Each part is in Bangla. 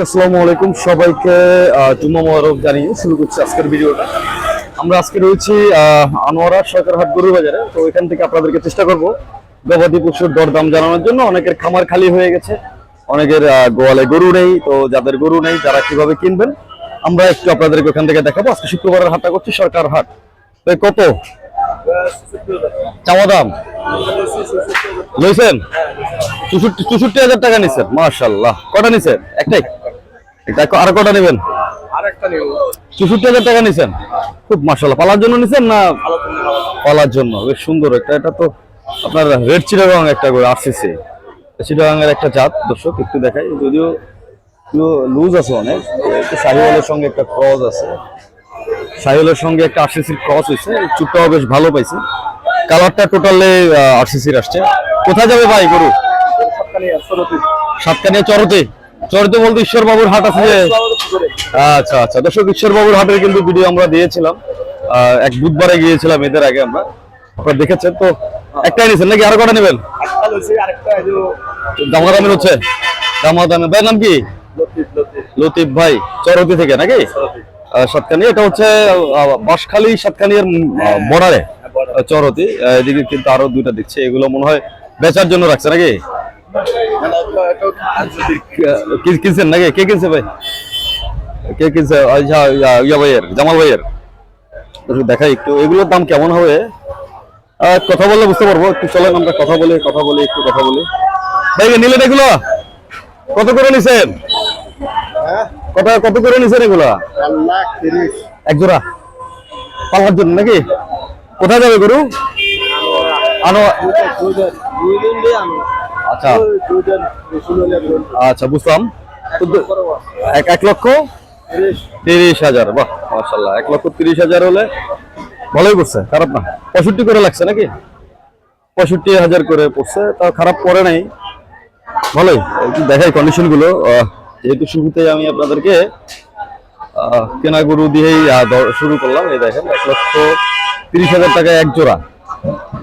আসসালামু আলাইকুম। সবাইকে জুম্মা মোবারক জানিয়ে শুরু করছি আজকের ভিডিওটা। আমরা আজকে রয়েছি আনোয়ারা সরকারহাট গরু বাজারে তো এখান থেকে আপনাদেরকে চেষ্টা করব গবাদি পশুর দরদাম জানানোর জন্য। অনেকের খামার খালি হয়ে গেছে, অনেকের গোয়ালে গরু নেই। তো যাদের গরু নেই যারা কীভাবে কিনবেন? আমরা একটু আপনাদেরকে ওখান থেকে দেখাবো। আজকে শুক্রবারের হাটটা করছি সরকার হাট তো কত? চাওয়া দাম? লইছেন? চৌষট্টি হাজার টাকা নিছেন মাশাল্লাহ কটা নিছেন? একটাই? এটা আর কটা নেবেন? চৌষট্টি হাজার টাকা নিছেন? খুব পালার জন্য নিছেন না পালার জন্য? বেশ সুন্দর। একটা এটা তো আপনার রেড চিটাগাং একটা করে একটা জাত দর্শক একটু দেখাই। যদিও লুজ আছে অনেক। সঙ্গে একটা ক্রস আছে। সঙ্গে একটা আরসিসির ক্রস হয়েছে। চুটটাও বেশ ভালো পাইছে। কালারটা টোটালে আরসিসির আসছে। কোথায় যাবে ভাই গরু? সাতকানিয়া চরতে? চরতে বলতে ঈশ্বর বাবুর হাট আছে যে আচ্ছা আচ্ছা। দর্শক ঈশ্বর বাবুর হাটের কিন্তু ভিডিও আমরা দিয়েছিলাম। এক বুধবারে গিয়েছিলাম এদের আগে আমরা। আপনারা দেখেছেন তো? একটাই নিয়েছেন নাকি? আরও কটা নেবেন? দামাদামি হচ্ছে? দামাদামি। ভাই নাম কি? লতিফ ভাই। চরতি থেকে নাকি? আহ, সাতকানি। এটা হচ্ছে আহ, বাঁশখালী সাতকানিয়ার বর্ডারে। চরতি। এদিকে কিন্তু আরও দুইটা দেখছি এগুলো মনে হয় বেচার জন্য রাখছে নাকি? কিনছেন নাকি? কে কিনছে ভাই? কে কিনছে? ইয়া- ইয়া ভাইয়ের, জামাল ভাইয়ের। দেখাই একটু। এগুলোর দাম কেমন হবে? কথা বললে বুঝতে পারব। একটু চলেন, আমরা কথা বলি কথা বলি, একটু কথা বলি। ভাই নিলেন এগুলো কত করে নিছেন? কত কত করে নিছেন এগুলো? এক জোড়া। পালার জন্য নাকি? কোথায় যাবে গরু? আনো আচ্ছা। আচ্ছা বুঝলাম। এক লক্ষ তিরিশ হাজার বাহ মার্শাল্লাহ এক লক্ষ তিরিশ হাজার হলে ভালোই করছে খারাপ না। পঁয়ষট্টি করে লাগছে নাকি? পঁয়ষট্টি হাজার করে পড়ছে তাও খারাপ পড়ে নাই। ভালোই দেখাই কন্ডিশনগুলো আহ, যেহেতু শুরুতে আমি আপনাদেরকে কেনা গরু দিয়েই শুরু করলাম এই দেখেন এক লক্ষ তিরিশ হাজার টাকা এক জোড়া।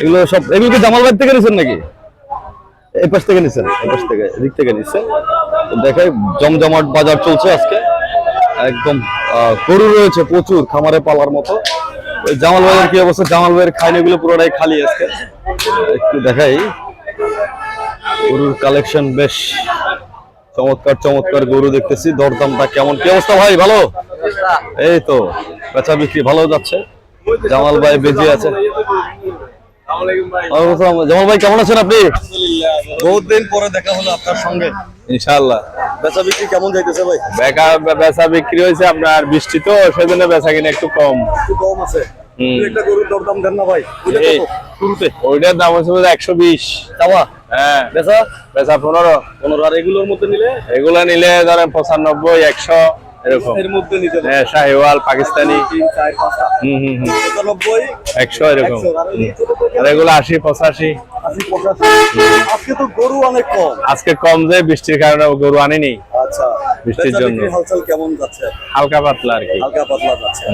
এগুলো সব এগুলো কি জামালবাদ থেকে নিছেন নাকি? এই পাশ থেকে নিছেন, এই পাশ থেকে, এদিক থেকে নিছেন। তো দেখাই, জমজমাট বাজার চলছে আজকে। একদম গরু রয়েছে প্রচুর, খামারে পালার মতো। জামাল ভাইয়ের কি অবস্থা? জামাল ভাইয়ের খাইনিগুলো পুরোটাই খালি আজকে। একটু দেখাই। গরুর কালেকশন বেশ চমৎকার চমৎকার গরু দেখতেছি। দরদামটা কেমন? কি অবস্থা ভাই, ভালো? এই তো, বেচা বিক্রি ভালো যাচ্ছে। জামাল ভাই বেজে আছে। জামাল ভাই কেমন আছেন আপনি? বহুত দিন পরে দেখা হলো আপনার সঙ্গে। ইনশাআল্লাহ। বেচা বিক্রি কেমন যাইতেছে ভাই? বেকা বেচা বিক্রি হয়েছে আপনার বৃষ্টি তো সেজন্য বেচা কিনা একটু কম। একটু কম আছে। একটা গরুর দরদাম দেন না ভাই? ওইটা এই, কত? শুরুতে। ওইটার দাম হচ্ছে একশো বিশ। চাওয়া? হ্যাঁ। বেচা? বেচা পনেরো। পনেরো আর এগুলোর মধ্যে নিলে? এগুলো নিলে ধরেন পঁচানব্বই একশো। এরকম। এর মধ্যে নিতে হ্যাঁ শাহিওয়াল পাকিস্তানি। তিন চার পাঁচটা হুম হুম হুম। একশো এরকম। আর এই ছোট থেকে আর এগুলো আশি পঁচাশি। আজকে তো গরু অনেক কম। আজকে কম যে বৃষ্টির কারণে গরু আনিনি। আচ্ছা। বৃষ্টির জন্য। হালচাল কেমন যাচ্ছে? হালকা পাতলা আর কি। হালকা পাতলা যাচ্ছে।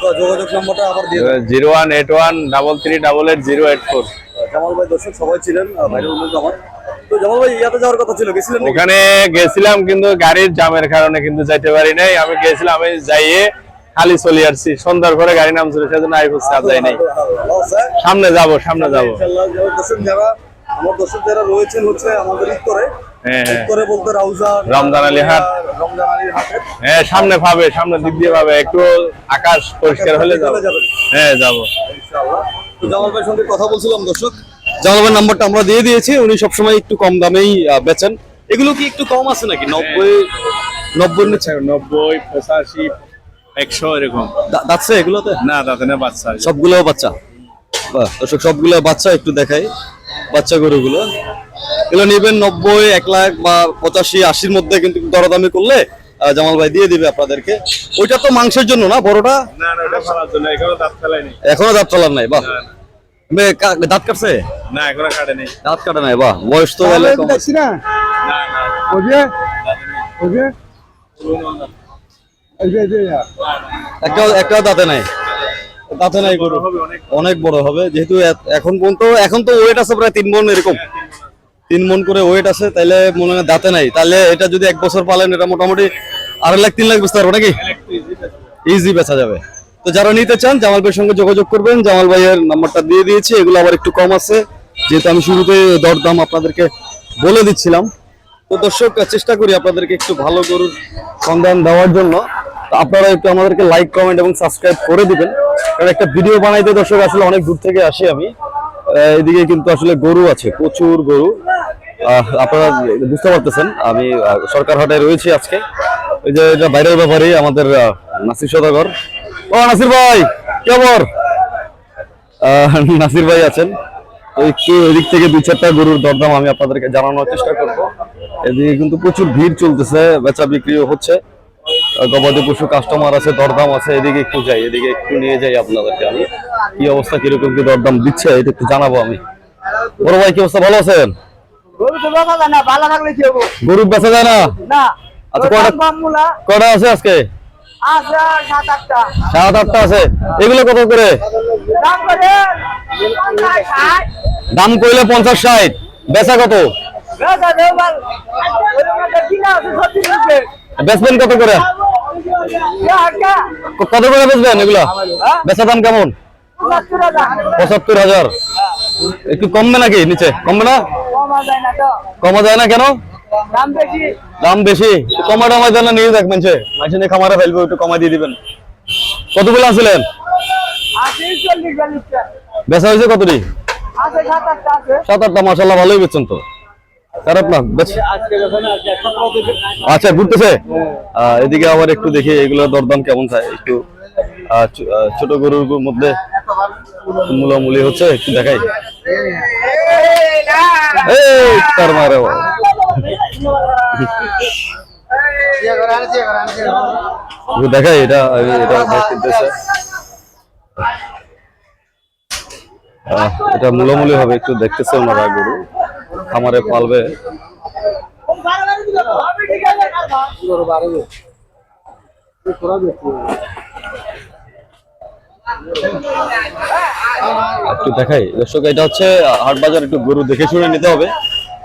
তো যোগাযোগ নম্বরটা আবার দিয়ে zero one eight one double three double eight zero eight four. Jamal ভাই দর্শক সবাই ছিলেন ভাইরাল আমার তো জামাল ভাই ইয়াতে যাওয়ার কথা ছিল গেছিলেন ওখানে গেছিলাম কিন্তু গাড়ির জামের কারণে কিন্তু যাইতে পারি নাই। আমি গেছিলাম আমি যাইয়ে খালি চলে আসছি। সন্ধ্যার পরে গাড়ি নামছিল সেজন্য আই আর যাই নাই সামনে যাব সামনে যাব। যারা আমার দর্শক যারা রয়েছেন হচ্ছে আমাদের উত্তরে। হ্যাঁ হ্যাঁ। উত্তরে বলতে রাউজা রমজান আলী হাট। রমজান আলী হাটের হ্যাঁ সামনে পাবে সামনে দিক দিয়ে পাবে। একটু আকাশ পরিষ্কার হলে যাব। হ্যাঁ যাব। ইনশাআল্লাহ। তো জামাল ভাইয়ের সঙ্গে কথা বলছিলাম দর্শক। জামাল নাম্বারটা আমরা দিয়ে দিয়েছি উনি সবসময় একটু কম দামেই বেচেন। এগুলো কি একটু কম আছে নাকি? নব্বই নব্বই নিচ্ছে নব্বই পঁচাশি একশো এরকম। দা- যাচ্ছে এগুলোতে? না তাতে না বাচ্চা। সবগুলো বাচ্চা? দর্শক সবগুলো বাচ্চা একটু দেখাই বাচ্চা গরুগুলো। এগুলো নেবেন নব্বই এক লাখ বা পঁচাশি আশির মধ্যে কিন্তু দরদামি করলে জামাল ভাই দিয়ে দিবে আপনাদেরকে। ওইটা তো মাংসের জন্য না বড়টা? ফেলার এখনও দাঁত ফেলাইনি এখনও দাঁত চলার নাই বাহ। দাঁত কাটছে? না এখনও কাটে নেই। দাঁত কাটা নাই বাহ বয়স তো তাহলে কম। আছে। না? না একটা একটা দাঁতে নাই। দাঁতে নাই। গরু। অনেক বড় হবে যেহেতু এখন পর্যন্ত এখন তো ওয়েট আছে প্রায় তিন মন এরকম। তিন মন করে ওয়েট আছে তাহলে মনে হয় দাঁতে নাই। তাহলে এটা যদি এক বছর পালেন এটা মোটামুটি আড়াই লাখ তিন লাখ বেচতে পারব নাকি? ইজি বেচা যাবে। তো যারা নিতে চান জামাল ভাইয়ের সঙ্গে যোগাযোগ করবেন। জামাল ভাইয়ের নাম্বারটা দিয়ে দিয়েছি, এগুলো আবার একটু কম আছে। যেহেতু আমি শুরুতে দরদাম আপনাদেরকে বলে দিচ্ছিলাম। তো দর্শক, চেষ্টা করি আপনাদেরকে একটু ভালো গরুর সন্ধান দেওয়ার জন্য। আপনারা একটু আমাদেরকে লাইক কমেন্ট এবং সাবস্ক্রাইব করে দিবেন। কারণ একটা ভিডিও বানাইতে দর্শক আসলে অনেক দূর থেকে আসি আমি। এদিকে কিন্তু আসলে গরু আছে, প্রচুর গরু। আপনারা বুঝতে পারতেছেন, আমি সরকার হাটে রয়েছি আজকে। এই যে এটা বাইরের ব্যাপারে আমাদের নাসির সদাগর। ও নাসির ভাই কি খবর? আহ, নাসির ভাই আছেন। একটু এদিক থেকে দুই চারটা গরুর দরদাম আমি আপনাদেরকে জানানোর চেষ্টা করব। এদিকে কিন্তু প্রচুর ভিড় চলতেছে বেচা বিক্রিও হচ্ছে। গবাদি পশু কাস্টমার আছে দরদাম আছে এদিকে একটু যাই এদিকে একটু নিয়ে যাই আপনাদেরকে আমি। কি অবস্থা কীরকম কি দরদাম দিচ্ছে এটা একটু জানাব আমি। বড় ভাই কি অবস্থা ভালো আছেন? গরু বেচা যায় না আচ্ছা, কটা আছে আজকে? সাত আটটা। আছে। এগুলো কত করে? দাম করে পঞ্চাশ, ষাট। বেচা কত। বেচবেন কত করে? কত করে বেচবেন এগুলা? হ্যাঁ? বেচা দাম কেমন? পঁচাত্তর হাজার। একটু কমবে নাকি নিচে? কমবে না। কমা যায় না কেন? দাম বেশি। কমা টমা দেন না নিয়ে দেখ মানছে মানছে নিয়ে খামারে ফেলবে একটু কমাই দিয়ে দিবেন আছিলেন আছে চল্লিশ বেচা হয়েছে কতটি সাত আটটা। মাসাল্লাহ ভালোই বেচছেন তো খারাপ না আচ্ছা ঘুরতেছে এদিকে আবার একটু দেখি এগুলো দরদাম কেমন থাকে একটু ছোট গরুর মধ্যে মূলামূলি হচ্ছে একটু দেখাই এই তার মারে বাবা। দেখাই এটা আমি এটা কিনতেছে। এটা মূলামূলি হবে একটু দেখতেছে ওনারা গরু। খামারে পালবে। একটু দেখাই। দর্শক এটা হচ্ছে হাট বাজার একটু গরু দেখে শুনে নিতে হবে।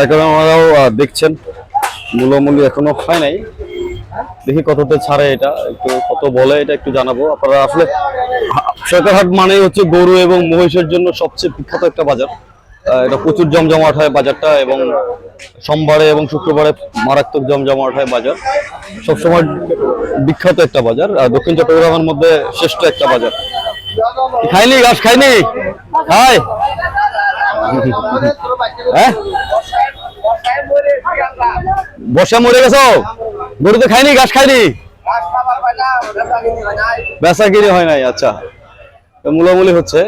ওনারাও দেখছেন। মূল্যমূল্য এখনও হয় নাই। দেখি কততে ছাড়ে এটা। একটু কত বলে এটা একটু জানাব। আপনারা আসলে হা- সরকার হাট মানে হচ্ছে গরু এবং মহিষের জন্য সবচেয়ে বিখ্যাত একটা বাজার। এটা প্রচুর জমজমাট হয় বাজারটা এবং সোমবারে এবং শুক্রবারে মারাত্মক জমজমাট হয় বাজার। সবসময় বিখ্যাত একটা বাজার। আর দক্ষিণ চট্টগ্রামের মধ্যে শ্রেষ্ঠ একটা বাজার। খাইনি, ঘাস খাইনি? খাই। হ্যাঁ মরে গেছো? গরু তো খাইনি, ঘাস খাইনি? কিনে হয় নাই আচ্ছা। মূলামূলি হচ্ছে।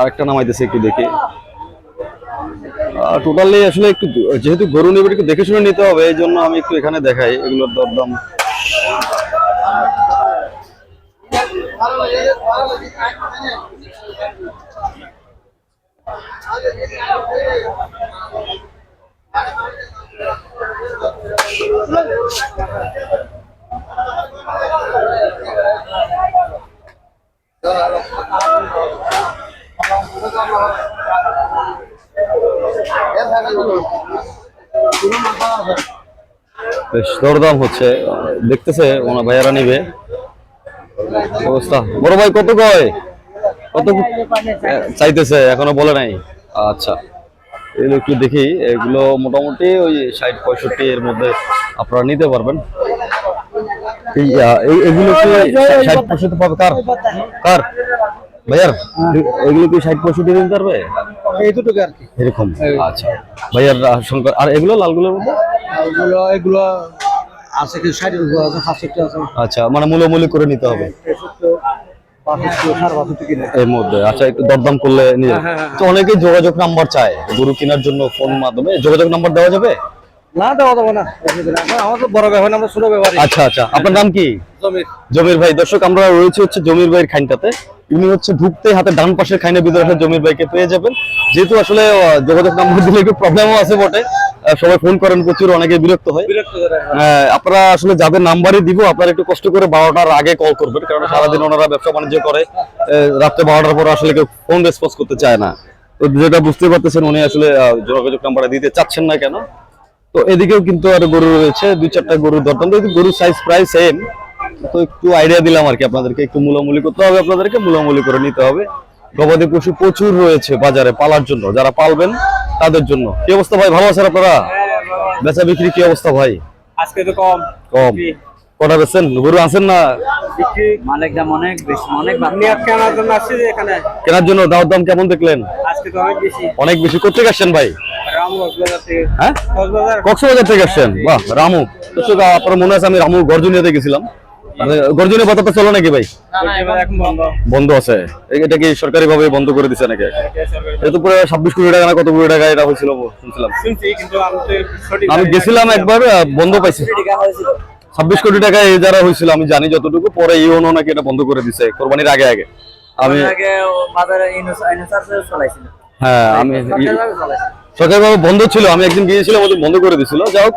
আরেকটা নামাইতেছে একটু দেখি। টোটালি আসলে একটু যেহেতু গরু নেবে একটু দেখে শুনে নিতে হবে, এই জন্য আমি একটু এখানে দেখাই এগুলোর দরদাম। বেশ দরদাম হচ্ছে। দেখতেছে ওনার ভাইয়ারা নিবে। অবস্থা। বড় ভাই কত কয়? কত চাইতেছে এখনও বলে নাই। আচ্ছা এগুলো একটু দেখি এগুলো মোটামুটি ওই ষাট পঁয়ষট্টি এর মধ্যে আপনারা নিতে পারবেন। এগুলো কি ষাট পঁয়ষট্টি পাবে? কার? কার? ভাইয়ার? এগুলো কি ষাট পঁয়ষট্টি দিতে পারবে? এই দুটোকে আর কি। এরকম। আচ্ছা। ভাইয়ার সংখ্যা আর এগুলো লালগুলোর মধ্যে? এগুলো এগুলো আছে কি? ষাটের আছে আছে। আচ্ছা মানে মূল্যমূল্য করে নিতে হবে। এর মধ্যে। আচ্ছা একটু দরদাম করলে নিয়ে তো অনেকেই যোগাযোগ নাম্বার চায় গরু কেনার জন্য ফোন মাধ্যমে। যোগাযোগ নাম্বার দেওয়া যাবে? না দেওয়া যাবে না। বড় আমরা ছোট আচ্ছা আচ্ছা। আপনার নাম কি? জমির। ভাই দর্শক আমরা রয়েছে হচ্ছে জমির ভাইয়ের খাইনটাতে উনি হচ্ছে ঢুকতে হাতে ডান পাশের খাইনের ভিতরে আসলে জমির ভাইকে পেয়ে যাবেন। যেহেতু আসলে যোগাযোগ নাম্বার দিলে একটু প্রবলেমও আছে বটে। সবাই ফোন করেন প্রচুর অনেকে বিরক্ত হয়। হ্যাঁ, আপনারা আসলে যাদের নাম্বারই দিব আপনারা একটু কষ্ট করে বারোটার আগে কল করবেন কারণ সারাদিন ওনারা ব্যবসা বাণিজ্য করে। রাত্রে বারোটার পর আসলে কেউ ফোন রেসপন্স করতে চায় না। তো যেটা বুঝতে পারতেছেন উনি আসলে যোগাযোগ নাম্বারটা দিতে চাচ্ছেন না কেন? তো এদিকেও কিন্তু আরও গরু রয়েছে দুই চারটা গরুর দরদাম। গরুর সাইজ প্রায় সেম তো একটু আইডিয়া দিলাম আর কি আপনাদেরকে একটু মূলামূলি করতে হবে আপনাদেরকে মূলামূলি করে নিতে হবে। গবাদি পশু প্রচুর রয়েছে বাজারে পালার জন্য যারা পালবেন তাদের জন্য। কি অবস্থা ভাই ভালো আছেন আপনারা? বেচা বিক্রি কি অবস্থা ভাই? আজকে তো কম। কম। কটা বেচছেন? গরু আছেন না? দাম অনেক বেশি অনেক কেনার জন্য আসছি এখানে। কেনার জন্য দাওয়ার দাম কেমন দেখলেন? আজকে তো অনেক বেশি। অনেক বেশি। কোথেকে আসছেন ভাই? হ্যাঁ? কক্সবাজার। কক্সবাজার থেকে আসছেন? বাহ রামু। আপনার মনে আছে আমি রামু গর্জনিয়াতে গেছিলাম মানে গর্জনীয় বাজারটা চলো নাকি ভাই? বন্ধ। আছে। এটা কি সরকারি ভাবে বন্ধ করে দিছে নাকি? এটা তো পুরো ছাব্বিশ কোটি টাকা না কত কোটি টাকা এটা হয়েছিল শুনছিলাম। আমি তো। গেছিলাম একবার বন্ধ পাইছি। ছাব্বিশ কোটি টাকা এই যারা হয়েছিল আমি জানি যতটুকু পরে ইউনো নাকি এটা বন্ধ করে দিছে কোরবানির আগে আগে। আমি হ্যাঁ আমি সরকারিভাবে চালাইছিল। সরকারিভাবে বন্ধ ছিল আমি একদিন গিয়েছিলাম বন্ধ করে দিছিল। যাই হোক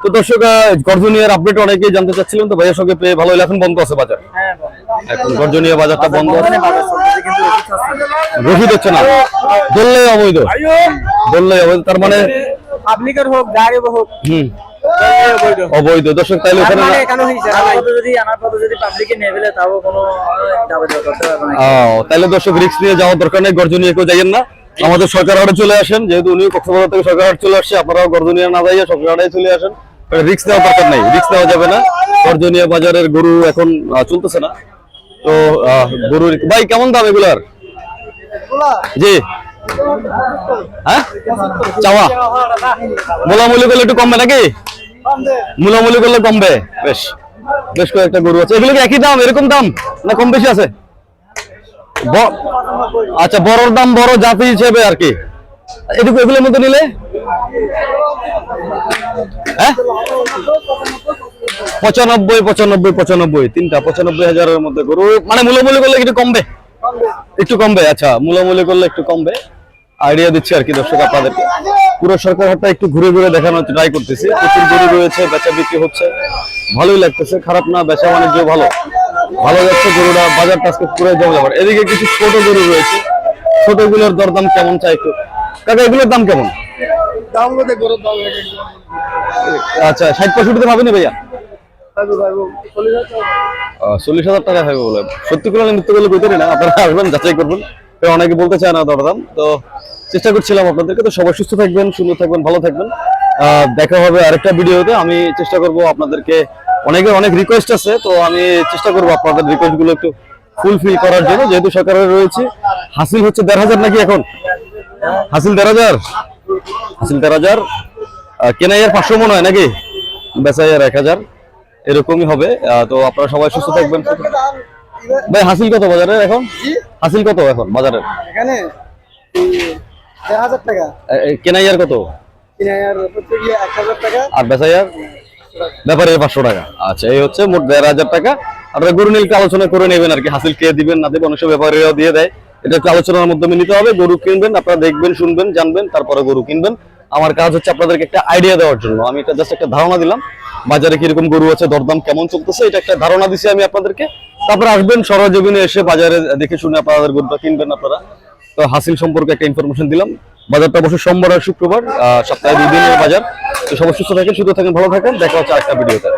তো দর্শক গর্জনিয়ার আপডেট অনেকেই জানতে চাচ্ছিলেন তো ভাইয়ের সঙ্গে পেয়ে ভালো এখন বন্ধ আছে বাজার। হ্যাঁ এখন গর্জনিয়া বাজারটা বন্ধ। আছে। রসিদ হচ্ছে না। বললেই অবৈধ। বললেই অবৈধ। তার মানে পাবলিকের হোক গাড়ি হোক। হুম। অবৈধ। দর্শক তাইলে ওখানে মানে তাহলে দর্শক রিক্স নিয়ে যাওয়ার দরকার নেই গর্জনিয়া কেউ যাইয়েন না। আমাদের সরকার হাটে চলে আসেন যেহেতু উনি কক্সবাজার থেকে সরকার হাট চলে আসছে আপনারাও গর্জনিয়া না যাইয়া সরকার হাটে চলে আসেন। রিক্স নেওয়ার দরকার নেই। রিক্স নেওয়া যাবে না। গর্জনিয়া বাজারের গরু এখন চলতেছে না। তো গরুর, ভাই, কেমন দাম এগুলার? জি। হ্যাঁ? চাওয়া। মোলামুলি করলে একটু কমবে নাকি? মূলামূলি করলে কমবে। বেশ। বেশ কয়েকটা গরু আছে। এগুলো কি একই দাম? এরকম দাম? না কম বেশি আছে? আচ্ছা বড়র দাম বড় জাতি হিসেবে আর কি। এটুকু এগুলোর নিলে? হ্যাঁ? পঁচানব্বই পঁচানব্বই পঁচানব্বই, তিনটা, পঁচানব্বই হাজারের মধ্যে গরু। মানে করলে একটু কমবে? একটু কমবে আচ্ছা করলে একটু কমবে। আইডিয়া দিচ্ছি আর কি দর্শক আপনাদেরকে। পুরো সরকার হাটটা একটু ঘুরে ঘুরে দেখানোর ট্রাই করতেছি। প্রচুর গরু রয়েছে, বেচা বিক্রি হচ্ছে। ভালোই লাগতেছে, খারাপ না, বেচা বাণিজ্য ভালো। ভালো যাচ্ছে গরুটা বাজারটা আজকে পুরো জমে যাবার এদিকে কিছু ছোট গরু রয়েছে। ছোটগুলোর দরদাম কেমন চাই একটু কাকা এগুলোর দাম কেমন? আচ্ছা ষাট পঁয়ষট্টিতে ভাইয়া? চল্লিশ হাজার টাকা। থাকবে বলে। সত্যি করে মৃত্যু করলে কইতে না আপনারা আসবেন যাচাই করবেন। অনেকে বলতে চায় না দরদাম। তো চেষ্টা করছিলাম আপনাদেরকে। তো সবাই সুস্থ থাকবেন সুন্দর থাকবেন ভালো থাকবেন। দেখা হবে আরেকটা ভিডিওতে। আমি চেষ্টা করব আপনাদেরকে অনেকের অনেক রিকোয়েস্ট আছে। তো আমি চেষ্টা করব আপনাদের রিকোয়েস্টগুলো একটু ফুলফিল করার জন্য। যেহেতু সরকারের রয়েছে হাসিল হচ্ছে দেড় হাজার নাকি এখন? হাসিল হাজার হাসিল দেড় হাজার কেনাইয়ের পাঁচশো মনে হয় নাকি? বেচাইয়ের এক হাজার। এরকমই হবে। তো আপনারা সবাই সুস্থ থাকবেন। ভাই হাসিল কত বাজারে এখন? হাসিল কত এখন বাজারে এখানে টাকা। কেনাইয়ার কত? আর বেচাইয়ার? ব্যাপারে পাঁচশো টাকা। আচ্ছা এই হচ্ছে মোট দেড় হাজার টাকা। আপনারা গরু নীলকে আলোচনা করে নেবেন আর কি হাসিল কে দিবেন না দেবেন অনেক সময় ব্যাপারীরাও দিয়ে দেয়। এটা একটা আলোচনার মাধ্যমে নিতে হবে। গরু কিনবেন, আপনারা দেখবেন, শুনবেন, জানবেন, তারপরে গরু কিনবেন। আমার কাজ হচ্ছে আপনাদেরকে একটা আইডিয়া দেওয়ার জন্য। আমি এটা জাস্ট একটা ধারণা দিলাম। বাজারে কীরকম গরু আছে, দরদাম কেমন চলতেছে, এটা একটা ধারণা দিছি আমি আপনাদেরকে। তারপরে আসবেন সরজমিনে এসে বাজারে দেখে শুনে আপনাদের গরুটা কিনবেন আপনারা। তো হাসিল সম্পর্কে একটা ইনফরমেশন দিলাম। বাজারটা বসে সোমবার আর শুক্রবার সপ্তাহে দুই দিনের বাজার। তো সবাই সুস্থ থাকেন সুস্থ থাকেন, ভালো থাকেন। দেখা হচ্ছে আরেকটা ভিডিওতে